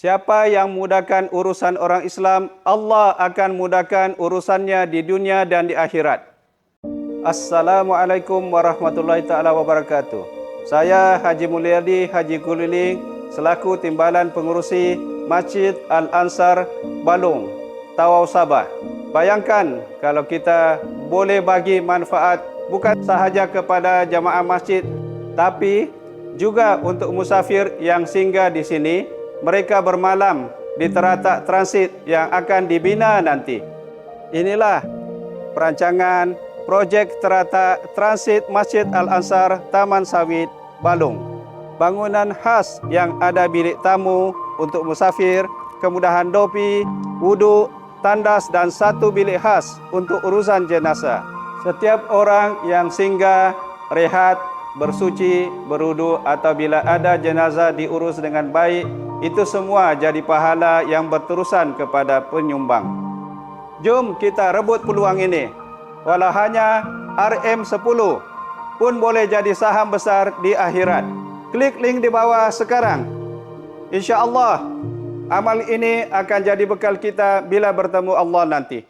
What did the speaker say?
Siapa yang mudahkan urusan orang Islam, Allah akan mudahkan urusannya di dunia dan di akhirat. Assalamualaikum warahmatullahi taala wabarakatuh. Saya Haji Mulyadi Haji Kuliling selaku Timbalan Pengurusi Masjid Al-Ansar Balung, Tawau Sabah. Bayangkan kalau kita boleh bagi manfaat bukan sahaja kepada jamaah masjid tapi juga untuk musafir yang singgah di sini mereka bermalam di teratak transit yang akan dibina nanti. Inilah perancangan projek teratak transit Masjid Al-Ansar Taman Sawit Balung. Bangunan khas yang ada bilik tamu untuk musafir, kemudahan dopi, wuduk, tandas dan satu bilik khas untuk urusan jenazah. Setiap orang yang singgah, rehat, bersuci, berudu atau bila ada jenazah diurus dengan baik, itu semua jadi pahala yang berterusan kepada penyumbang. Jom kita rebut peluang ini. Walau hanya RM10 pun boleh jadi saham besar di akhirat. Klik link di bawah sekarang. Insya Allah amal ini akan jadi bekal kita bila bertemu Allah nanti.